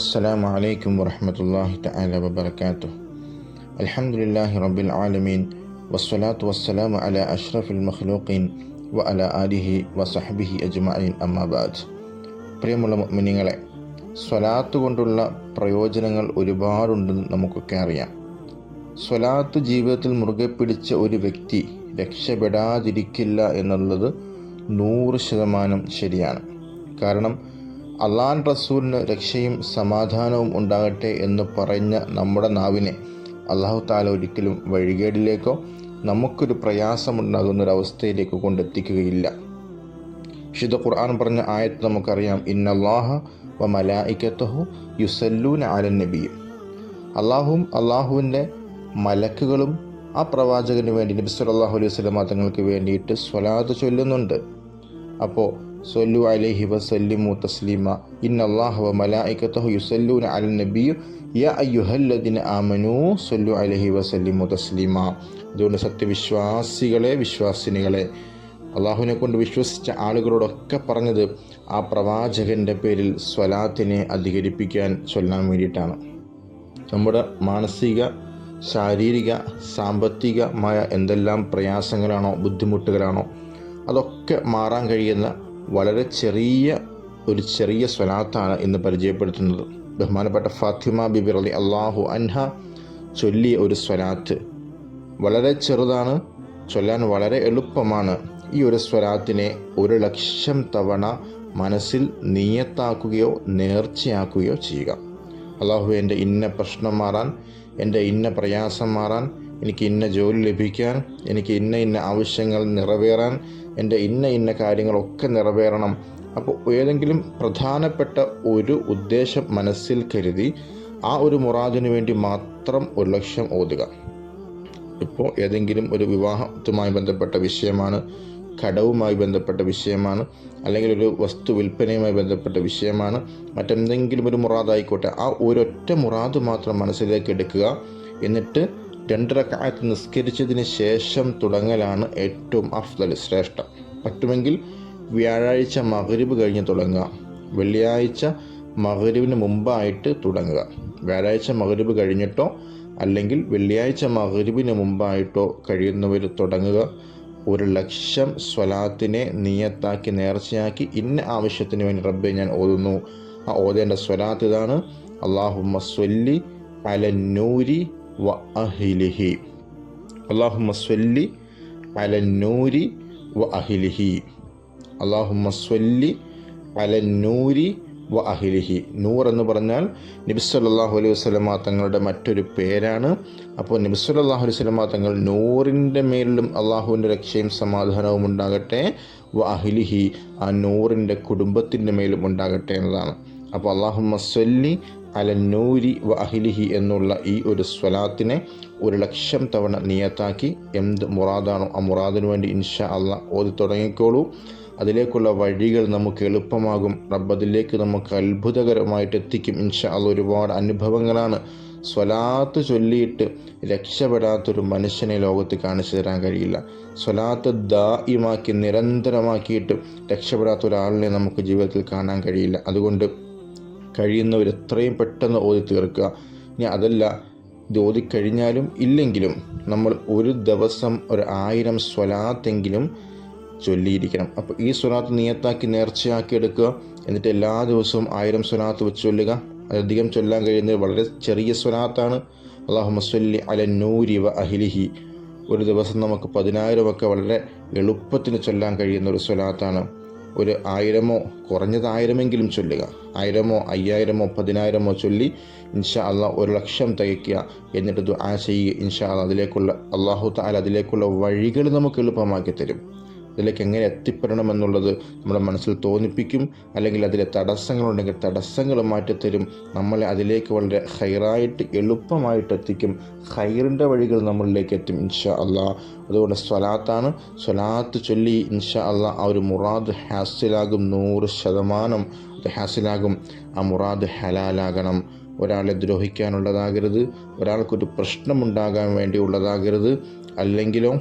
السلام عليكم ورحمة الله تعالى وبركاته الحمد لله رب العالمين والصلاة والسلام على أشرف المخلوقين وعلى آله وصحبه أجمعين أما بعد പ്രിയമുള്ള മുഅ്മിനീങ്ങളെ സ്വലാത്ത് കൊണ്ടുള്ള പ്രയോജനങ്ങൾ ഒരുപാടുണ്ടെന്ന് നമുക്കൊക്കെ അറിയാം സ്വലാത്ത് ജീവിതത്തിൽ മുറുകെ പിടിച്ച ഒരു വ്യക്തി രക്ഷപ്പെടാതിരിക്കില്ല എന്നുള്ളത് നൂറ് ശതമാനം ശരിയാണ് കാരണം അള്ളാൻ റസൂലിന് രക്ഷയും സമാധാനവും ഉണ്ടാകട്ടെ എന്ന് പറഞ്ഞ നമ്മുടെ നാവിനെ അള്ളാഹു താല ഒരിക്കലും വഴികേടിലേക്കോ നമുക്കൊരു പ്രയാസമുണ്ടാകുന്ന അവസ്ഥയിലേക്ക് കൊണ്ടെത്തിക്കുകയില്ല. വിശുദ്ധ ഖുർആൻ പറഞ്ഞ ആയത്ത് നമുക്കറിയാം. ഇന്നല്ലാഹ വ മലായിക്കത്തഹു യുസല്ലൂൻ ആലൻ നബിയും. അള്ളാഹുവും അള്ളാഹുവിന്റെ മലക്കുകളും ആ പ്രവാചകന് വേണ്ടി നബി സല്ലല്ലാഹു അലൈഹി വസല്ലം തങ്ങൾക്ക് വേണ്ടിയിട്ട് സ്വലാത്ത് ചൊല്ലുന്നുണ്ട്. അപ്പോൾ സൊല്ലു അലൈഹി വസല്ലിമു തസ്ലീമ ഇന്നല്ലാഹു മലായിക്കത്തഹു യുസല്ലൂന അലൻ നബിയു യ അയ്യുഹല്ലദീന ആമനു സൊല്ലു അലൈഹി വസല്ലിമു തസ്ലീമ അതുകൊണ്ട് സത്യവിശ്വാസികളെ വിശ്വാസിനികളെ അള്ളാഹുവിനെ കൊണ്ട് വിശ്വസിച്ച ആളുകളോടൊക്കെ പറഞ്ഞത് ആ പ്രവാചകന്റെ പേരിൽ സ്വലാത്തിനെ അധികരിപ്പിക്കാൻ ചൊല്ലാൻ വേണ്ടിയിട്ടാണ്. നമ്മുടെ മാനസിക ശാരീരിക സാമ്പത്തികമായ എന്തെല്ലാം പ്രയാസങ്ങളാണോ ബുദ്ധിമുട്ടുകളാണോ അതൊക്കെ മാറാൻ കഴിയുന്ന വളരെ ചെറിയ ഒരു ചെറിയ സ്വലാത്താണ് ഇന്ന് പരിചയപ്പെടുത്തുന്നത്. ബഹുമാനപ്പെട്ട ഫാത്തിമ ബിബി അലി അള്ളാഹു അൻഹ ചൊല്ലിയ ഒരു സ്വലാത്ത്. വളരെ ചെറുതാണ് ചൊല്ലാൻ വളരെ എളുപ്പമാണ്. ഈ ഒരു സ്വലാത്തിനെ ഒരു ലക്ഷം തവണ മനസ്സിൽ നീയത്താക്കുകയോ നേർച്ചയാക്കുകയോ ചെയ്യുക. അള്ളാഹു എന്റെ ഇന്ന പ്രശ്നം മാറാൻ എന്റെ ഇന്ന പ്രയാസം മാറാൻ എനിക്ക് ഇന്ന ജോലി ലഭിക്കാൻ എനിക്ക് ഇന്ന ഇന്ന ആവശ്യങ്ങൾ നിറവേറാൻ എന്റെ ഇന്ന ഇന്ന കാര്യങ്ങളൊക്കെ നിറവേറണം. അപ്പോൾ ഏതെങ്കിലും പ്രധാനപ്പെട്ട ഒരു ഉദ്ദേശം മനസ്സിൽ കരുതി ആ ഒരു മുറാദിന് വേണ്ടി മാത്രം ഒരു ലക്ഷ്യം ഓതുക. ഇപ്പോൾ ഏതെങ്കിലും ഒരു വിവാഹത്തുമായി ബന്ധപ്പെട്ട വിഷയമാണ് കടവുമായി ബന്ധപ്പെട്ട വിഷയമാണ് അല്ലെങ്കിൽ ഒരു വസ്തു വിൽപ്പനയുമായി ബന്ധപ്പെട്ട വിഷയമാണ് മറ്റെന്തെങ്കിലും ഒരു മുറാദായിക്കോട്ടെ ആ ഒരൊറ്റ മുറാദ് മാത്രം മനസ്സിലേക്ക് എടുക്കുക. എന്നിട്ട് രണ്ടരക്കാലത്ത് നിസ്കരിച്ചതിന് ശേഷം തുടങ്ങലാണ് ഏറ്റവും അഫ്ദൽ ശ്രേഷ്ഠം. പറ്റുമെങ്കിൽ വ്യാഴാഴ്ച മകരിവ് കഴിഞ്ഞ് തുടങ്ങുക വെള്ളിയാഴ്ച മകരിവിന് മുമ്പായിട്ട് തുടങ്ങുക. വ്യാഴാഴ്ച മകരിവ് കഴിഞ്ഞിട്ടോ അല്ലെങ്കിൽ വെള്ളിയാഴ്ച മകരിവിന് മുമ്പായിട്ടോ കഴിയുന്നവർ തുടങ്ങുക. ഒരു ലക്ഷം സ്വലാത്തിനെ നീയത്താക്കി നേർച്ചയാക്കി ഇന്ന ആവശ്യത്തിന് വേണ്ടി റബ്ബെ ഞാൻ ഓതുന്നു. ആ ഓതേണ്ട സ്വലാത്ത് ഇതാണ്. അള്ളാഹു മസ്വല്ലി അലന്നൂരി വ അഹിലിഹി അള്ളാഹു മസ്വല്ലി അലന്നൂരി വ അഹിലിഹി അള്ളാഹു മസ്വല്ലി അലന്നൂരി വ അഹിലിഹി നൂർ എന്ന് പറഞ്ഞാൽ നബിസ്വല്ലാഹു അലൈഹി വസ്ലമ തങ്ങളുടെ മറ്റൊരു പേരാണ്. അപ്പോൾ നബിസ്വല്ലാഹു അലൈഹി വസ്ലമ തങ്ങൾ നൂറിന്റെ മേലിലും അള്ളാഹുവിന്റെ രക്ഷയും സമാധാനവും ഉണ്ടാകട്ടെ. വ അഹിലിഹി ആ നൂറിന്റെ കുടുംബത്തിന്റെ മേലും ഉണ്ടാകട്ടെ എന്നതാണ്. അപ്പോൾ അള്ളാഹു മസ്വല്ലി അലന്നൂരി വ അഹിലിഹി എന്നുള്ള ഈ ഒരു സ്വലാത്തിനെ ഒരു ലക്ഷം തവണ നിയത്താക്കി എന്ത് മുറാദാണോ ആ മുറാദിന് വേണ്ടി ഇൻഷാ അള്ള ഓതി തുടങ്ങിക്കോളൂ. അതിലേക്കുള്ള വഴികൾ നമുക്ക് എളുപ്പമാകും. റബ്ബതിലേക്ക് നമുക്ക് അത്ഭുതകരമായിട്ട് എത്തിക്കും. ഇൻഷാ അള്ള ഒരുപാട് അനുഭവങ്ങളാണ്. സ്വലാത്ത് ചൊല്ലിയിട്ട് രക്ഷപ്പെടാത്തൊരു മനുഷ്യനെ ലോകത്ത് കാണിച്ചു തരാൻ കഴിയില്ല. സ്വലാത്ത് ദായിമാക്കി നിരന്തരമാക്കിയിട്ട് രക്ഷപ്പെടാത്ത ഒരാളിനെ നമുക്ക് ജീവിതത്തിൽ കാണാൻ കഴിയില്ല. അതുകൊണ്ട് കഴിയുന്നവർ എത്രയും പെട്ടെന്ന് ഓതി തീർക്കുക. ഇനി അതല്ല ഇത് ഓതിക്കഴിഞ്ഞാലും ഇല്ലെങ്കിലും നമ്മൾ ഒരു ദിവസം ഒരു ആയിരം സ്വലാത്തെങ്കിലും ചൊല്ലിയിരിക്കണം. അപ്പോൾ ഈ സ്വലാത്ത് നിയത്താക്കി നേർച്ചയാക്കി എടുക്കുക. എന്നിട്ട് എല്ലാ ദിവസവും ആയിരം സ്വലാത്ത് വെച്ച് ചൊല്ലുക. അധികം ചൊല്ലാൻ കഴിയുന്നത് വളരെ ചെറിയ സ്വലാത്താണ്. അള്ളാഹു മസ്വല്ലി അല നൂരി വ അഹിലിഹി. ഒരു ദിവസം നമുക്ക് പതിനായിരമൊക്കെ വളരെ എളുപ്പത്തിന് ചൊല്ലാൻ കഴിയുന്ന ഒരു സ്വലാത്താണ്. ഒരു ആയിരമോ കുറഞ്ഞത് ആയിരമെങ്കിലും ചൊല്ലുക. ആയിരമോ അയ്യായിരമോ പതിനായിരമോ ചൊല്ലി ഇൻഷാ അള്ളാഹ് ഒരു ലക്ഷം തികയ്ക്കുക എന്നിട്ട് ആ ചെയ്യുക. ഇൻഷാ അള്ളാഹ് അതിലേക്കുള്ള അള്ളാഹു താല അതിലേക്കുള്ള വഴികൾ നമുക്ക് എളുപ്പമാക്കി തരും അതിലേക്ക് എങ്ങനെ എത്തിപ്പെടണം എന്നുള്ളത് നമ്മുടെ മനസ്സിൽ തോന്നിപ്പിക്കും. അല്ലെങ്കിൽ അതിലെ തടസ്സങ്ങളുണ്ടെങ്കിൽ തടസ്സങ്ങൾ മാറ്റിത്തരും. നമ്മളെ അതിലേക്ക് വളരെ ഹൈറായിട്ട് എളുപ്പമായിട്ട് എത്തിക്കും. ഹൈറിന്റെ വഴികൾ നമ്മളിലേക്ക് എത്തും ഇൻഷാ അള്ളാ അതുകൊണ്ട് സ്വലാത്താണ്. സ്വലാത്ത് ചൊല്ലി ഇൻഷാ അള്ളാ ആ ഒരു മുറാദ് ഹാസിലാകും നൂറ് ശതമാനം അത് ഹാസിലാകും. ആ മുറാദ് ഹലാലാകണം. ഒരാളെ ദ്രോഹിക്കാനുള്ളതാകരുത്. ഒരാൾക്കൊരു പ്രശ്നമുണ്ടാകാൻ വേണ്ടിയുള്ളതാകരുത്. അല്ലെങ്കിലോ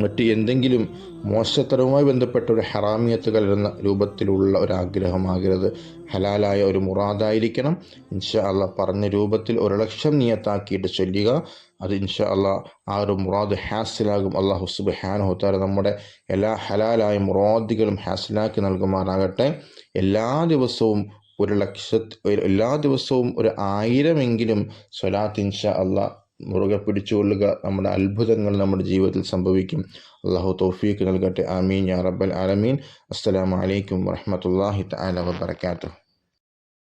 മറ്റ് എന്തെങ്കിലും മോശത്തരവുമായി ബന്ധപ്പെട്ട ഒരു ഹറാമിയത്ത് കലരുന്ന രൂപത്തിലുള്ള ഒരു ആഗ്രഹമാകരുത് ഹലാലായ ഒരു മുറാദായിരിക്കണം. ഇൻഷാ അല്ല പറഞ്ഞ രൂപത്തിൽ ഒരു ലക്ഷം നിയത്താക്കിയിട്ട് ചൊല്ലുക. അത് ഇൻഷാ അല്ല ആ ഒരു മുറാദ് ഹാസിലാകും. അള്ളാഹു സുബാനുഹത്താര നമ്മുടെ എല്ലാ ഹലാലായ മുറാദികളും ഹാസിലാക്കി നൽകുമാറാകട്ടെ. എല്ലാ ദിവസവും ഒരു ലക്ഷ എല്ലാ ദിവസവും ഒരു ആയിരമെങ്കിലും സ്വലാത്ത് ഇൻഷാ അല്ല മുറുകെ പിടിച്ചുകൊള്ളുക. നമ്മുടെ അത്ഭുതങ്ങൾ നമ്മുടെ ജീവിതത്തിൽ സംഭവിക്കും. അള്ളാഹു തൗഫീഖ് നൽകട്ടെ. ആമീൻ യാ റബ്ബൽ ആലമീൻ. അസ്സലാമു അലൈക്കും വറഹ്മത്തുള്ളാഹി തആല വബറകാതുഹു.